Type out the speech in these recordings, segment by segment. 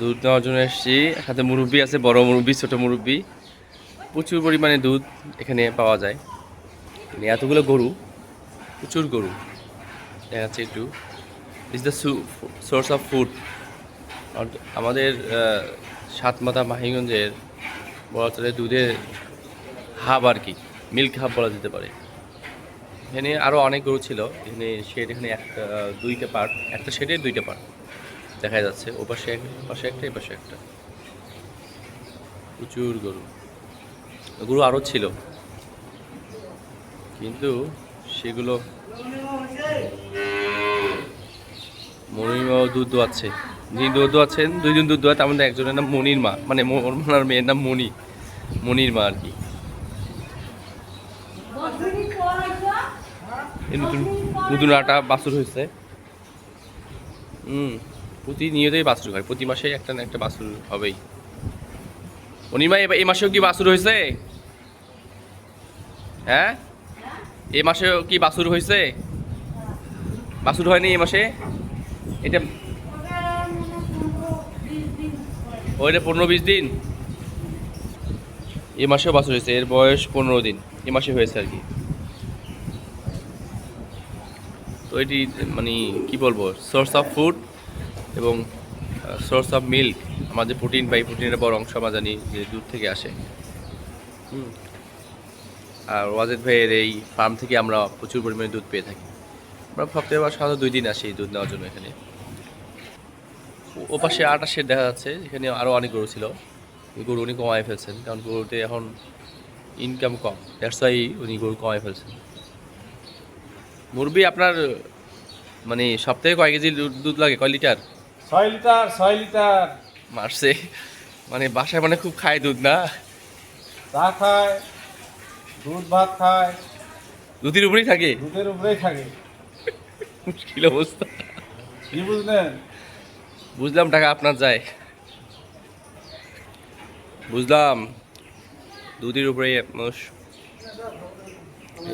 দুধ নেওয়ার জন্য এসেছি। সাথে মুরব্বি আছে বড় মুরব্বি ছোট মুরব্বি। প্রচুর পরিমাণে দুধ এখানে পাওয়া যায়। মানে এতগুলো গরু প্রচুর গরু। দেখাচ্ছে একটু। Is the source of food আমাদের আহ, সাতমাথা মাহিগঞ্জের বলা চলে দুধের হাব আর কি মিল্ক হাব বলা যেতে পারে। এখানে আরও অনেক গরু ছিল। এখানে শেড এখানে একটা দুইটা পার্ট একটা শেডে দুইটা পার্ট দেখা যাচ্ছে, ও পাশে এক, পাশে একটা, এই পাশে একটা। প্রচুর গরু। গরু আরও ছিল। কিন্তু সেগুলো মনির মা দুধ দোয়াচ্ছে। যিনি দুধ দোয়াচ্ছেন, দুইজন দুধ দোয়াতে আমাদের একজনের নাম মনির মা। মানে ম- ওর মেয়ের নাম মনি। মনির মা আর কি। নতুন নতুন আটা বাছুর হয়েছে। হুম। প্রতিনিয়তই বাছুর হয়। প্রতি মাসে একটা না একটা বাছুর হবেই। অনিমা এই মাসেও কি বাছুর হয়েছে হ্যাঁ? এ মাসেও কি বাছুর হয়েছে বাছুর হয়নি এ মাসে? এটা ওইটা পনেরো বিশ দিন? এ মাসেও বাছুর হয়েছে এর বয়স পনেরো দিন। এ মাসে হয়েছে আর কি। তো এটি মানে কি বলব? সোর্স অফ ফুড এবং সোর্স অফ মিল্ক আমাদের প্রোটিন পাই প্রোটিনের বড় অংশ আমরা জানি যে দুধ থেকে আসে। আর ওয়াজেদ ভাইয়ের এই ফার্ম থেকে আমরা প্রচুর পরিমাণে দুধ পেয়ে থাকি। আমরা সপ্তাহে বা সাধারণত দুই দিন আসি দুধ নেওয়ার জন্য এখানে। ও- ও পাশে আটা শেড দেখা যাচ্ছে, এখানে আরও অনেক গরু ছিল। ওই গরু উনি কমায় ফেলছেন, কারণ গরুতে এখন ইনকাম কম। দ্যাটস ওয়াই উনি গরু কমায় ফেলছেন। মুরবি আপনার মানে সপ্তাহে কয় কেজি দুধ লাগে? কয় লিটার? ছয় লিটার ছয় লিটার। মারছে। মানে বাসায় মানে খুব খায় দুধ না? চা খায় দুধ ভাত খায়। দুধের উপরেই থাকে? দুধের উপরেই থাকে। মুশকিল অবস্থা। কি বুঝলেন? বুঝলাম টাকা আপনার যায়। বুঝলাম। দুধের উপরে মানুষ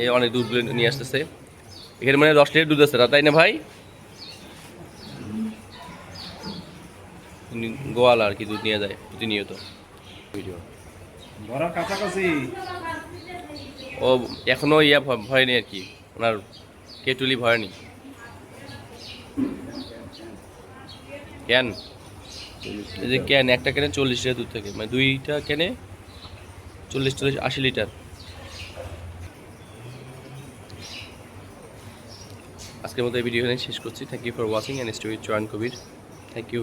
এ অনেক দুধ নিয়ে আসতেছে। এখানে মানে দশ লিটার দুধ আছে তাই না ভাই? উনি গোয়াল আর কি দুধ নিয়ে যায় প্রতিনিয়ত। ভিডিও। কাছাকাছি। ও এখনও ইয়া ভরেনি আর কি ওনার কেটুলি ভরেনি ক্যান এই যে ক্যান একটা ক্যানে চল্লিশ লিটার দুধ থাকে মানে দুইটা ক্যানে চল্লিশ চল্লিশ আশি লিটার। আজকের মতো এই ভিডিও শেষ করছি। Thank you for watching and story join Kabir thank you